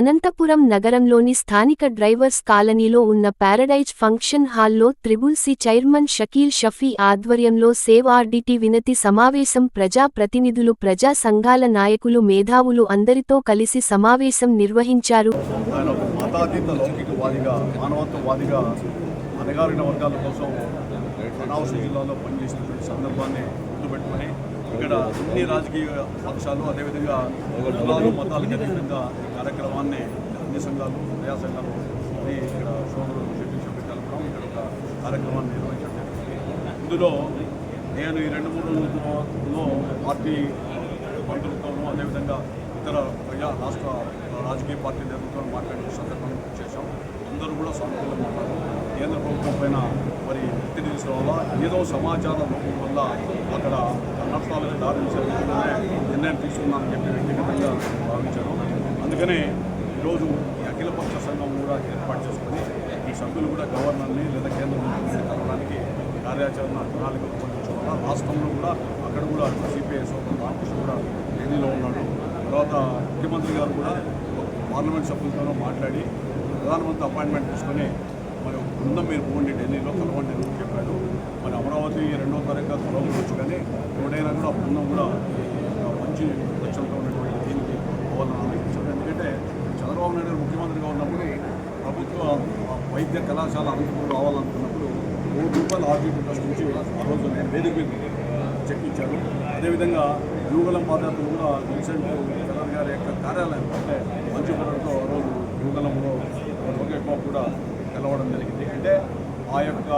అనంతపురం నగరంలోని స్థానిక డ్రైవర్స్ కాలనీలో ఉన్న ప్యారడైజ్ ఫంక్షన్ హాల్లో triple C chairman Shakeel Shafi ఆధ్వర్యంలో సేవ్ ఆర్డిటీ వినతి సమావేశం ప్రజా ప్రతినిధులు ప్రజా సంఘాల నాయకులు మేధావులు అందరితో కలిసి సమావేశం నిర్వహించారు. అనగారిన వర్గాల కోసం జిల్లాలో పనిచేసినటువంటి సందర్భాన్ని గుర్తుపెట్టుకుని ఇక్కడ అన్ని రాజకీయ పక్షాలు అదేవిధంగా కులాలు మతాలకు అతీతంగా ఈ కార్యక్రమాన్ని అన్ని సంఘాలు ప్రజా సంఘాలు అన్ని ఇక్కడ సోదరులు శక్తి ఇక్కడ ఒక కార్యక్రమాన్ని నిర్వహించడం జరిగింది. ఇందులో నేను ఈ రెండు మూడు రోజుల్లో పార్టీ మంత్రులతోనూ అదేవిధంగా ఇతర ప్రజా రాష్ట్ర రాజకీయ పార్టీ నేతలతో మాట్లాడే సందర్భం చేశాం. అందరూ కూడా సానుకూలంగా ఉన్నారు కేంద్ర ప్రభుత్వం పైన మరి ఒత్తిడి తీసుకోవాలా ఏదో సమాచార లోపం వల్ల అక్కడ నష్టాలకు దారి నిర్ణయం తీసుకున్నానని చెప్పి వ్యక్తిగతంగా భావించాను. అందుకనే ఈరోజు ఈ అఖిలపక్ష సంఘం కూడా ఏర్పాటు చేసుకొని ఈ సభ్యులు కూడా గవర్నర్ని లేదా కేంద్ర మంత్రిని కలవడానికి కార్యాచరణ ప్రణాళిక రూపొందించుకోవాలా? రాష్ట్రంలో కూడా అక్కడ కూడా సిపిఐ సోదరు రామకృష్ణ కూడా ఢిల్లీలో ఉన్నాడు. తర్వాత ముఖ్యమంత్రి గారు కూడా పార్లమెంట్ సభ్యులతోనూ మాట్లాడి ప్రధానమంత్రి అపాయింట్మెంట్ తీసుకొని మరి ఒక బృందం మీరు పోండి ఢిల్లీలో కలవండి అని చెప్పాడు మరి అమరావతి రెండో తారీఖు కలవచ్చు కానీ ఎవడైనా కూడా బృందం కూడా మంచి లక్ష్యంతో ఉన్నటువంటి దీనికి పోవాలని ఆలోచించారు ఎందుకంటే చంద్రబాబు నాయుడు ముఖ్యమంత్రిగా ఉన్నప్పుడు ప్రభుత్వ వైద్య కళాశాల అనంతపురం రావాలనుకున్నప్పుడు కోటి రూపాయలు ఆర్జీపీ ట్రస్ట్ నుంచి ఆ రోజు నేను వేదిక మీద చెక్కించారు అదేవిధంగా యువగలం పాదయాత్ర కూడా రీసెంట్ చంద్ర గారి యొక్క కార్యాలయం అంటే మంచిపురంతో ఆ రోజు యువగలంలో లోకేష్ బాబు కూడా కలవడం జరిగింది. అంటే ఆ యొక్క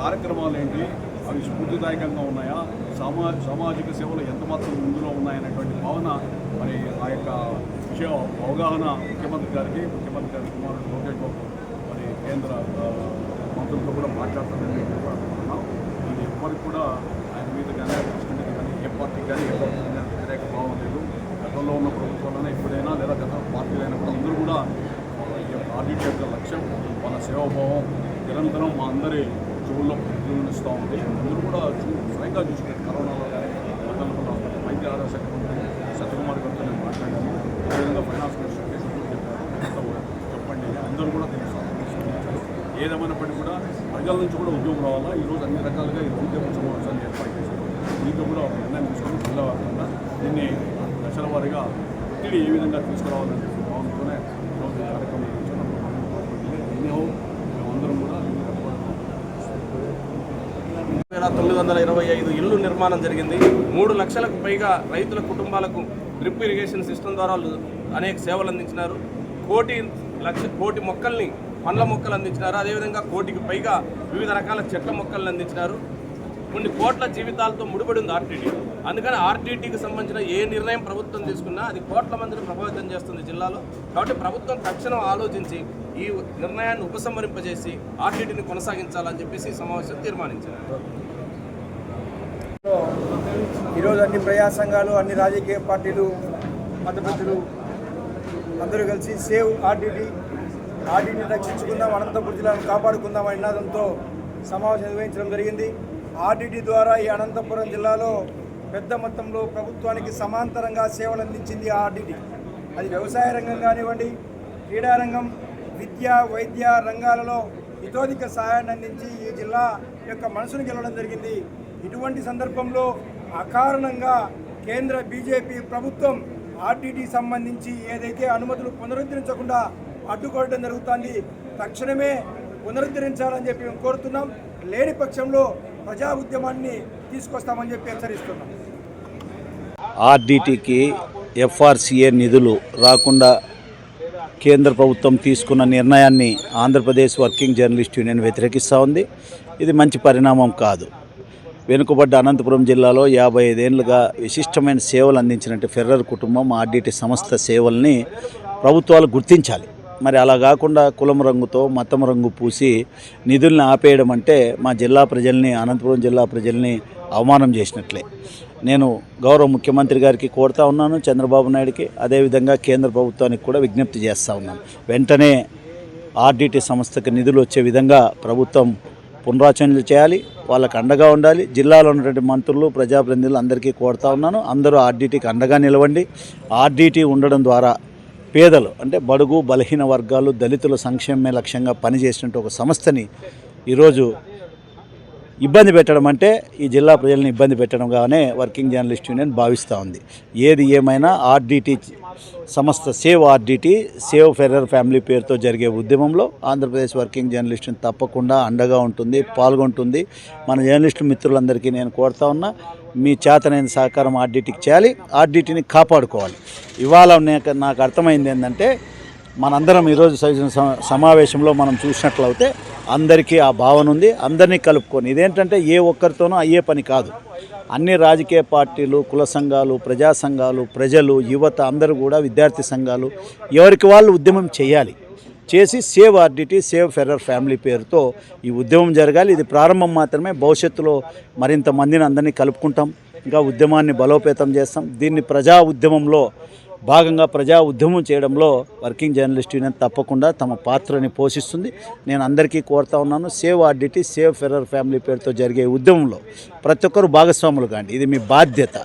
కార్యక్రమాలు ఏంటి? అవి స్ఫూర్తిదాయకంగా ఉన్నాయా? సమా సామాజిక సేవలు ఎంతమాత్రం ముందులో ఉన్నాయనేటువంటి భావన మరి ఆ యొక్క విషయం అవగాహన ముఖ్యమంత్రి గారికి ముఖ్యమంత్రి గారి కుమారుడు లోకేష్ బాబు మరి కేంద్ర మంత్రులతో కూడా మాట్లాడతానని కూడా అనుకుంటున్నాం ఇది ఎప్పటికి కూడా ఆయన మీద కానీ కృష్ణ కానీ ఏ పార్టీకి కానీ వ్యతిరేక భావం లేదు గతంలో ఉన్న ప్రభుత్వాలైనా ఎప్పుడైనా లేదా గత పార్టీలైనా కూడా అందరూ కూడా ఈ యొక్క ఆడిట్ యొక్క లక్ష్యం వాళ్ళ సేవాభావం నిరంతరం మా అందరి చెవుల్లో ప్రతిబింబిస్తూ ఉంది. అందరూ కూడా చూ స్వయంగా చూసుకున్నారు కరోనాలో కానీ గతంలో వైద్య ఆరోగ్య శాఖ మంత్రి సత్యకుమార్ గారితో నేను మాట్లాడాను. అదేవిధంగా ఫైనాన్స్ మినిస్టర్ కేశవ్ చెప్పారు. చెప్పండి. అందరూ కూడా దీన్ని ఏదేమైనప్పటికీ కూడా ప్రజల నుంచి కూడా ఉద్యోగం రావాలా? ఈరోజు అన్ని రకాలుగా ఈ ఉద్యోగ సమావేశాన్ని ఏర్పాటు చేశారు. దీంట్లో కూడా ఒక నిర్ణయం తీసుకొని జిల్లా వ్యాప్తంగా దీన్ని దశల వారీగా ఒత్తిడి ఏ విధంగా తీసుకురావాలని చెప్పి భావంతోనే ఈరోజు ఈ కార్యక్రమం నిర్వహించడం ఎన్నో మేమందరం కూడా దీన్ని కట్టుబడి వేల తొమ్మిది వందల ఇరవై ఐదు ఇళ్ళు నిర్మాణం జరిగింది. మూడు లక్షలకు పైగా రైతుల కుటుంబాలకు డ్రిప్ ఇరిగేషన్ సిస్టమ్ ద్వారా వాళ్ళు అనేక సేవలు అందించినారు. కోటి లక్ష కోటి మొక్కల్ని పండ్ల మొక్కలు అందించినారు. అదేవిధంగా కోటికి పైగా వివిధ రకాల చెట్ల మొక్కలను అందించినారు. కొన్ని కోట్ల జీవితాలతో ముడిపడి ఉంది ఆర్టీటీ అందుకని ఆర్టీటీకి సంబంధించిన ఏ నిర్ణయం ప్రభుత్వం తీసుకున్నా అది కోట్ల మందిని ప్రభావితం చేస్తుంది జిల్లాలో. కాబట్టి ప్రభుత్వం తక్షణం ఆలోచించి ఈ నిర్ణయాన్ని ఉపసంహరింపజేసి ఆర్టీటీని కొనసాగించాలని చెప్పేసి సమావేశం తీర్మానించారు. ఈరోజు అన్ని ప్రజా సంఘాలు అన్ని రాజకీయ పార్టీలు మతపెద్దులు అందరూ కలిసి సేవ్ ఆర్డీటీ ఆర్డీటీని రక్షించుకుందాం అనంతపురం జిల్లాను కాపాడుకుందాం అనే నినాదంతో సమావేశం నిర్వహించడం జరిగింది. ఆర్డీటీ ద్వారా ఈ అనంతపురం జిల్లాలో పెద్ద మొత్తంలో ప్రభుత్వానికి సమాంతరంగా సేవలు అందించింది ఆర్డీటీ అది వ్యవసాయ రంగం కానివ్వండి క్రీడారంగం విద్య వైద్య రంగాలలో ఇతోధిక సహాయాన్ని అందించి ఈ జిల్లా యొక్క మనసును గెలవడం జరిగింది. ఇటువంటి సందర్భంలో అకారణంగా కేంద్ర బీజేపీ ప్రభుత్వం ఆర్టీటీ సంబంధించి ఏదైతే అనుమతులు పునరుద్ధరించకుండా అడ్డుకోవడం జరుగుతుంది తక్షణమే పునరుద్ధరించాలని చెప్పి మేము కోరుతున్నాం. లేని పక్షంలో ప్రజా ఉద్యమాన్ని తీసుకొస్తామని చెప్పి హెచ్చరిస్తున్నాం. ఆర్డీటీకి ఎఫ్ఆర్సీఏ నిధులు రాకుండా కేంద్ర ప్రభుత్వం తీసుకున్న నిర్ణయాన్ని ఆంధ్రప్రదేశ్ వర్కింగ్ జర్నలిస్ట్ యూనియన్ వ్యతిరేకిస్తూ ఉంది. ఇది మంచి పరిణామం కాదు. వెనుకబడ్డ అనంతపురం జిల్లాలో యాభై ఐదేళ్ళుగా విశిష్టమైన సేవలు అందించినట్టు ఫెర్రర్ కుటుంబం ఆర్డీటీ సంస్థ సేవల్ని ప్రభుత్వాలు గుర్తించాలి. మరి అలా కాకుండా కులం రంగుతో మతం రంగు పూసి నిధుల్ని ఆపేయడం అంటే మా జిల్లా ప్రజల్ని అనంతపురం జిల్లా ప్రజల్ని అవమానం చేసినట్లే. నేను గౌరవ ముఖ్యమంత్రి గారికి కోరుతా ఉన్నాను చంద్రబాబు నాయుడికి. అదేవిధంగా కేంద్ర ప్రభుత్వానికి కూడా విజ్ఞప్తి చేస్తూ ఉన్నాను. వెంటనే ఆర్డీటీ సంస్థకి నిధులు వచ్చే విధంగా ప్రభుత్వం పునరాచరణలు చేయాలి వాళ్ళకి అండగా ఉండాలి. జిల్లాలో ఉన్నటువంటి మంత్రులు ప్రజాప్రతినిధులు అందరికీ కోరుతా ఉన్నాను. అందరూ ఆర్డీటీకి అండగా నిలవండి. ఆర్డీటీ ఉండడం ద్వారా పేదలు అంటే బడుగు బలహీన వర్గాలు దళితుల సంక్షేమమే లక్ష్యంగా పనిచేసినట్టు ఒక సంస్థని ఈరోజు ఇబ్బంది పెట్టడం అంటే ఈ జిల్లా ప్రజలను ఇబ్బంది పెట్టడంగానే వర్కింగ్ జర్నలిస్ట్ యూనియన్ భావిస్తూ ఉంది. ఏది ఏమైనా ఆర్డిటీ సంస్థ save RDT save Ferrer family పేరుతో జరిగే ఉద్యమంలో ఆంధ్రప్రదేశ్ వర్కింగ్ జర్నలిస్టుని తప్పకుండా అండగా ఉంటుంది పాల్గొంటుంది. మన జర్నలిస్టు మిత్రులందరికీ నేను కోరుతా ఉన్నా మీ చేతనైన సహకారం ఆర్డిటీకి చేయాలి ఆర్డిటీని కాపాడుకోవాలి. ఇవాళ నాకు అర్థమైంది ఏంటంటే మనందరం ఈరోజు సమావేశంలో మనం చూసినట్లయితే అందరికీ ఆ భావన ఉంది అందరినీ కలుపుకొని. ఇదేంటంటే ఏ ఒక్కరితోనూ అయ్యే పని కాదు. అన్ని రాజకీయ పార్టీలు కుల సంఘాలు ప్రజా సంఘాలు ప్రజలు యువత అందరూ కూడా విద్యార్థి సంఘాలు ఎవరికి వాళ్ళు ఉద్యమం చేయాలి. చేసి save RDT save Ferrer family పేరుతో ఈ ఉద్యమం జరగాలి. ఇది ప్రారంభం మాత్రమే. భవిష్యత్తులో మరింత మందిని అందరినీ కలుపుకుంటాం. ఇంకా ఉద్యమాన్ని బలోపేతం చేస్తాం. దీన్ని ప్రజా ఉద్యమంలో భాగంగా ప్రజా ఉద్యమం చేయడంలో వర్కింగ్ జర్నలిస్ట్ యూనియన్ తప్పకుండా తమ పాత్రని పోషిస్తుంది. నేను అందరికీ కోరుతా ఉన్నాను save RDT save Ferrer family పేరుతో జరిగే ఉద్యమంలో ప్రతి ఒక్కరు భాగస్వాములు కాండి. ఇది మీ బాధ్యత.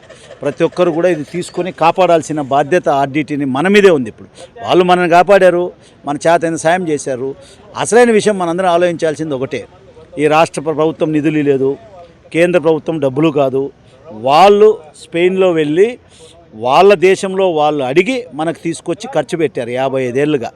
ప్రతి ఒక్కరు కూడా ఇది తీసుకొని కాపాడాల్సిన బాధ్యత ఆర్డిటీని మన మీదే ఉంది ఇప్పుడు. వాళ్ళు మనల్ని కాపాడారు మన చేత సాయం చేశారు. అసలైన విషయం మనందరం ఆలోచించాల్సింది ఒకటే. ఈ రాష్ట్ర ప్రభుత్వం నిధులు లేదు కేంద్ర ప్రభుత్వం డబ్బులు కాదు. వాళ్ళు స్పెయిన్లో వెళ్ళి వాళ్ళ దేశంలో వాళ్ళు అడిగి మనకు తీసుకొచ్చి ఖర్చు పెట్టారు యాభై ఐదేళ్ళుగా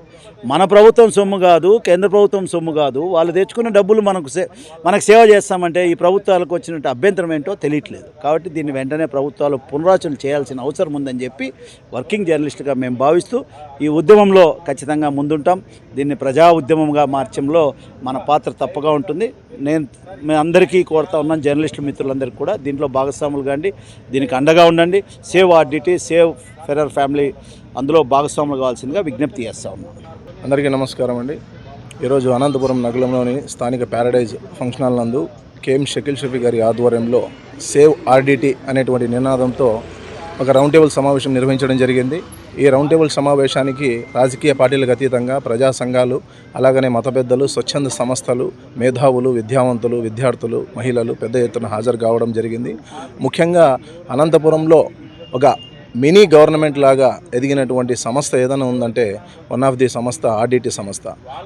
మన ప్రభుత్వం సొమ్ము కాదు కేంద్ర ప్రభుత్వం సొమ్ము కాదు. వాళ్ళు తెచ్చుకున్న డబ్బులు మనకు సే మనకు సేవ చేస్తామంటే ఈ ప్రభుత్వాలకు వచ్చినట్టు అభ్యంతరం ఏంటో తెలియట్లేదు. కాబట్టి దీన్ని వెంటనే ప్రభుత్వాలు పునరాచన చేయాల్సిన అవసరం ఉందని చెప్పి వర్కింగ్ జర్నలిస్ట్గా మేము భావిస్తూ ఈ ఉద్యమంలో ఖచ్చితంగా ముందుంటాం. దీన్ని ప్రజా ఉద్యమంగా మార్చడంలో మన పాత్ర తప్పగా ఉంటుంది. నేను మేము అందరికీ కోరుతా ఉన్నాం జర్నలిస్టు మిత్రులందరికీ కూడా. దీంట్లో భాగస్వాములు కాండి దీనికి అండగా ఉండండి. Save RDT save Ferrer family అందులో భాగస్వాములు కావాల్సిందిగా విజ్ఞప్తి చేస్తా ఉన్నాం. అందరికీ నమస్కారం అండి. ఈరోజు అనంతపురం నగరంలోని స్థానిక ప్యారడైజ్ ఫంక్షన్ హాల్ నందు కేఎం షకీల్ షఫీ గారి ఆధ్వర్యంలో సేవ్ ఆర్డిటి అనేటువంటి నినాదంతో ఒక రౌండ్ టేబుల్ సమావేశం నిర్వహించడం జరిగింది. ఈ రౌండ్ టేబుల్ సమావేశానికి రాజకీయ పార్టీలకు అతీతంగా ప్రజా సంఘాలు అలాగనే మత పెద్దలు స్వచ్ఛంద సంస్థలు మేధావులు విద్యావంతులు విద్యార్థులు మహిళలు పెద్ద ఎత్తున హాజరు కావడం జరిగింది. ముఖ్యంగా అనంతపురంలో ఒక మినీ గవర్నమెంట్ లాగా ఎదిగినటువంటి సంస్థ ఏదైనా ఉందంటే వన్ ఆఫ్ ది సంస్థ ఆర్డిటి సంస్థ.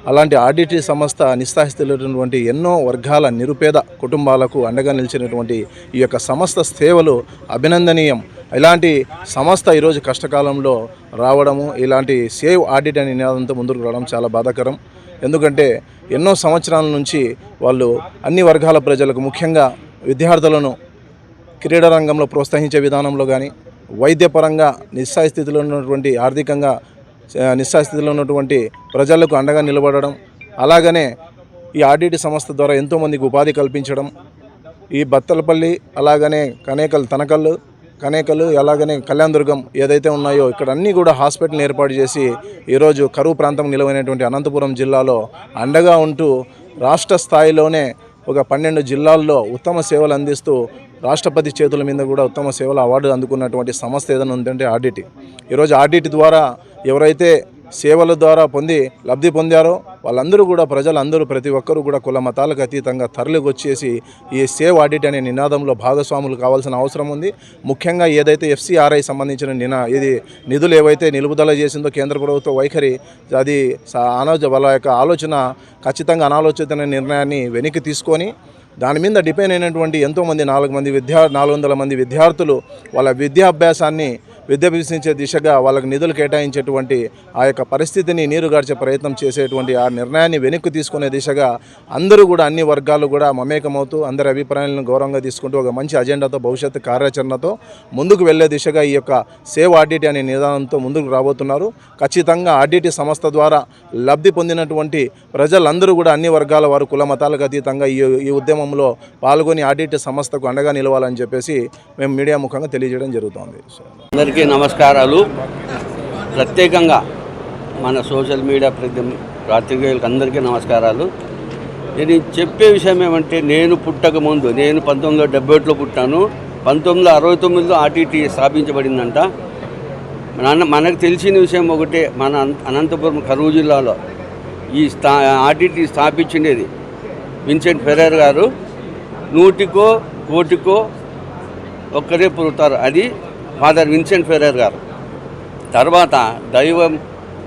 అలాంటి ఆర్డిటి సంస్థ నిస్తాహితులైనటువంటి ఎన్నో వర్గాల నిరుపేద కుటుంబాలకు అండగా నిలిచినటువంటి ఈ యొక్క సంస్థ సేవలు అభినందనీయం. ఇలాంటి సంస్థ ఈరోజు కష్టకాలంలో రావడము ఇలాంటి సేవ్ ఆడిట్ అనే నినాదంతో ముందుకు రావడం చాలా బాధాకరం. ఎందుకంటే ఎన్నో సంవత్సరాల నుంచి వాళ్ళు అన్ని వర్గాల ప్రజలకు ముఖ్యంగా విద్యార్థులను క్రీడా రంగంలో ప్రోత్సహించే విధానంలో కానీ వైద్యపరంగా నిస్సాయ స్థితిలో ఉన్నటువంటి ఆర్థికంగా ఆ, నిస్సాయ స్థితిలో ఉన్నటువంటి ప్రజలకు అండగా నిలబడడం అలాగనే ఈ ఆర్డిటి సంస్థ ద్వారా ఎంతోమందికి ఉపాధి కల్పించడం ఈ బత్తలపల్లి అలాగనే కనేకల్ తనకల్లు కనేకలు అలాగనే కళ్యాణదుర్గం ఏదైతే ఉన్నాయో ఇక్కడ అన్నీ కూడా హాస్పిటల్ ఏర్పాటు చేసి ఈరోజు కరువు ప్రాంతం నిలవైనటువంటి అనంతపురం జిల్లాలో అండగా ఉంటూ రాష్ట్ర స్థాయిలోనే ఒక పన్నెండు జిల్లాల్లో ఉత్తమ సేవలు అందిస్తూ రాష్ట్రపతి చేతుల మీద కూడా ఉత్తమ సేవల అవార్డు అందుకున్నటువంటి సంస్థ ఏదైనా ఉందంటే ఆర్డిటి. ఈరోజు ఆర్డిటి ద్వారా ఎవరైతే సేవల ద్వారా పొంది లబ్ధి పొందారో వాళ్ళందరూ కూడా ప్రజలందరూ ప్రతి ఒక్కరూ కూడా కుల మతాలకు అతీతంగా తరలికొచ్చేసి ఈ సేవ్ ఆడిట్ అనే నినాదంలో భాగస్వాములు కావాల్సిన అవసరం ఉంది. ముఖ్యంగా ఏదైతే ఎఫ్సిఆర్ఐ సంబంధించిన నినా ఇది నిధులు ఏవైతే నిలుపుదల చేసిందో కేంద్ర ప్రభుత్వ వైఖరి అది స- వాళ్ళ యొక్క ఆలోచన ఖచ్చితంగా అనాలోచిత నిర్ణయాన్ని వెనక్కి తీసుకొని దాని మీద డిపెండ్ అయినటువంటి ఎంతోమంది నాలుగు మంది విద్యా నాలుగు వందల మంది విద్యార్థులు వాళ్ళ విద్యాభ్యాసాన్ని విద్యాభ్యసించే దిశగా వాళ్ళకి నిధులు కేటాయించేటువంటి ఆ యొక్క పరిస్థితిని నీరుగార్చే ప్రయత్నం చేసేటువంటి ఆ నిర్ణయాన్ని వెనక్కి తీసుకునే దిశగా అందరూ కూడా అన్ని వర్గాలు కూడా మమేకమవుతూ అందరి అభిప్రాయాలను గౌరవంగా తీసుకుంటూ ఒక మంచి అజెండాతో భవిష్యత్తు కార్యాచరణతో ముందుకు వెళ్ళే దిశగా ఈ యొక్క సేవ్ ఆర్డిటీ అనే నిదానంతో ముందుకు రాబోతున్నారు. ఖచ్చితంగా ఆర్డిటీ సంస్థ ద్వారా లబ్ధి పొందినటువంటి ప్రజలందరూ కూడా అన్ని వర్గాల వారు కుల మతాలకు అతీతంగా ఈ ఈ ఉద్యమంలో పాల్గొని ఆడిట్ సంస్థకు అండగా నిలవాలని చెప్పేసి మేము మీడియా ముఖంగా తెలియజేయడం జరుగుతోంది. అందరికీ నమస్కారాలు. ప్రత్యేకంగా మన సోషల్ మీడియా ప్రతి పాత్రికేయులకు అందరికీ నమస్కారాలు. నేను చెప్పే విషయం ఏమంటే నేను పుట్టక ముందు నేను పంతొమ్మిది వందల డెబ్బై ఒకటిలో పుట్టాను. పంతొమ్మిది వందల అరవై తొమ్మిదిలో ఆర్టీటీ స్థాపించబడిందంట. మన మనకు తెలిసిన విషయం ఒకటే మన అనంతపురం కరువు జిల్లాలో ఈ స్థా ఆర్టీటీ స్థాపించినది విన్సెంట్ ఫెరర్ గారు. నూటికో కోటికో ఒక్కరే పుడతారు. అది ఫాదర్ విన్సెంట్ ఫెరర్ గారు. తర్వాత దైవం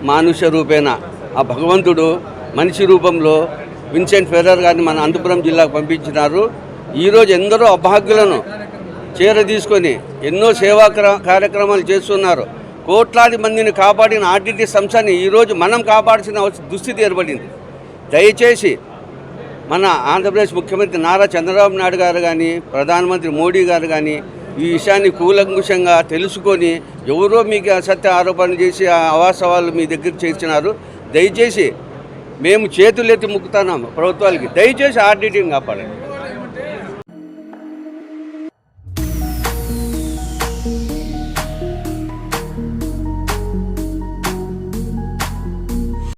మానుష్య రూపేణ ఆ భగవంతుడు మనిషి రూపంలో విన్సెంట్ ఫెర్రర్ గారిని మన అనంతపురం జిల్లాకు పంపించినారు. ఈరోజు ఎందరో అభాగ్యులను చేర తీసుకొని ఎన్నో సేవా క్ర- కార్యక్రమాలు చేస్తున్నారు. కోట్లాది మందిని కాపాడిన ఆర్టీటీ సంస్థని ఈరోజు మనం కాపాడాల్సిన దుస్థితి ఏర్పడింది. దయచేసి మన ఆంధ్రప్రదేశ్ ముఖ్యమంత్రి నారా చంద్రబాబు నాయుడు గారు కానీ ప్రధానమంత్రి మోడీ గారు కానీ ఈ విషయాన్ని కూలంకుషంగా తెలుసుకొని ఎవరో మీకు అసత్య ఆరోపణలు చేసి ఆ అవాస్తవాలు మీ దగ్గర చేర్చినారు. దయచేసి మేము చేతులెత్తి ముక్కుతున్నాము ప్రభుత్వాలకి. దయచేసి ఆర్డిటీని కాపాడండి.